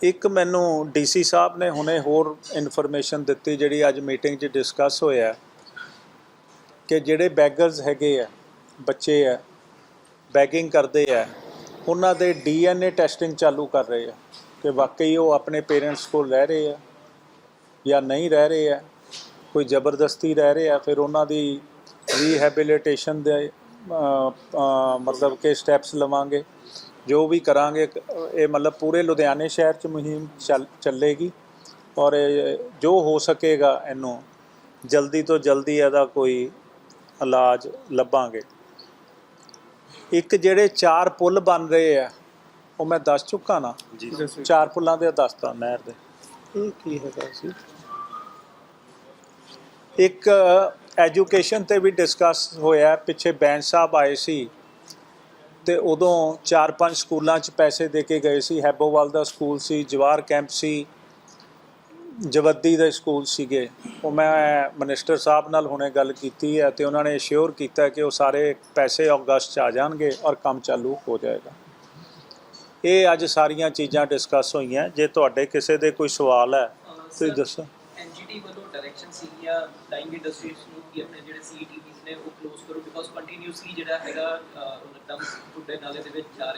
ਇੱਕ ਮੈਨੂੰ ਡੀਸੀ ਸਾਹਿਬ ਨੇ ਹੁਣੇ ਹੋਰ ਇਨਫੋਰਮੇਸ਼ਨ ਦਿੱਤੀ, ਜਿਹੜੀ ਅੱਜ ਮੀਟਿੰਗ 'ਚ ਡਿਸਕਸ ਹੋਇਆ ਕਿ ਜਿਹੜੇ ਬੈਗਰਸ ਹੈਗੇ ਆ, ਬੱਚੇ ਆ ਬੈਗਿੰਗ ਕਰਦੇ ਆ, ਉਹਨਾਂ ਦੇ ਡੀਐਨਏ ਟੈਸਟਿੰਗ ਚਾਲੂ ਕਰ ਰਹੇ ਆ, ਕਿ ਵਾਕਈ ਉਹ ਆਪਣੇ ਪੇਰੈਂਟਸ ਕੋਲ ਰਹਿ ਰਹੇ ਆ ਜਾਂ ਨਹੀਂ ਰਹਿ ਰਹੇ ਆ, ਕੋਈ ਜ਼ਬਰਦਸਤੀ ਰਹਿ ਰਹੇ ਆ, ਫਿਰ ਉਹਨਾਂ ਦੀ ਰੀਹੈਬਿਲਿਟੇਸ਼ਨ ਦੇ ਮਤਲਬ ਕਿ ਸਟੈਪਸ ਲਵਾਂਗੇ। ਜੋ ਵੀ ਕਰਾਂਗੇ ਇਹ ਮਤਲਬ ਪੂਰੇ ਲੁਧਿਆਣੇ ਸ਼ਹਿਰ 'ਚ ਮੁਹਿੰਮ ਚੱਲ ਚੱਲੇਗੀ ਔਰ ਜੋ ਹੋ ਸਕੇਗਾ ਇਹਨੂੰ ਜਲਦੀ ਤੋਂ ਜਲਦੀ ਇਹਦਾ ਕੋਈ ਇਲਾਜ ਲੱਭਾਂਗੇ। ਇੱਕ ਜਿਹੜੇ ਚਾਰ ਪੁਲ ਬਣ ਰਹੇ ਆ ਉਹ ਮੈਂ ਦੱਸ ਚੁੱਕਾ ਨਾ? ਜੀ। ਚਾਰ ਪੁੱਲਾਂ ਦੇ ਦੱਸਤਾ ਨਹਿਰ ਦੇ। ਇਹ ਕੀ ਹੈਗਾ ਸੀ? ਇੱਕ ਐਜੂਕੇਸ਼ਨ ਤੇ ਵੀ ਡਿਸਕਸ ਹੋਇਆ ਪਿੱਛੇ ਬੈਂਚ ਸਾਹਿਬ ਆਏ ਸੀ। ਤੇ ਉਦੋਂ ਚਾਰ ਪੰਜ ਸਕੂਲਾਂ 'ਚ ਪੈਸੇ ਦੇ ਕੇ ਗਏ ਸੀ। ਹੈਬੋਵਾਲ ਦਾ ਸਕੂਲ ਸੀ ਜਵਾਰ ਕੈਂਪ ਸੀ, ਜਵੱਦੀ ਦੇ ਸਕੂਲ ਸੀਗੇ। ਉਹ ਮੈਂ ਮਿਨਿਸਟਰ ਸਾਹਿਬ ਨਾਲ ਹੁਣੇ ਗੱਲ ਕੀਤੀ ਹੈ ਤੇ ਉਹਨਾਂ ਨੇ ਅਸ਼ੋਰ ਕੀਤਾ ਕਿ ਉਹ ਸਾਰੇ ਪੈਸੇ ਅਗਸਤ 'ਚ ਆ ਜਾਣਗੇ ਔਰ ਕੰਮ ਚਾਲੂ ਹੋ ਜਾਏਗਾ। ਇਹ ਅੱਜ ਸਾਰੀਆਂ ਚੀਜ਼ਾਂ ਡਿਸਕਸ ਹੋਈਆਂ। ਜੇ ਤੁਹਾਡੇ ਕਿਸੇ ਦੇ ਕੋਈ ਸਵਾਲ ਹੈ, ਤੁਸੀਂ ਦੱਸੋ। ਐਨਜੀਟੀ ਵੱਲੋਂ ਡਾਇਰੈਕਸ਼ਨ ਸੀ ਜਾਂ ਇੰਡਸਟਰੀਜ਼ ਨੂੰ ਕਿ ਆਪਣੇ ਜਿਹੜੇ ਸੀਟੀਵੀਜ਼ ਨੇ ਉਹ ਕਲੋਜ਼ ਕਰੋ ਬਿਕੋਜ਼ ਕੰਟੀਨਿਊਸਲੀ ਜਿਹੜਾ ਹੈਗਾ ਅਹ, ਉਹ ਡੰਪ ਟੁੱਡੇ ਨਾਲੇ ਦੇ ਵਿੱਚ ਜਾ ਰਿਹਾ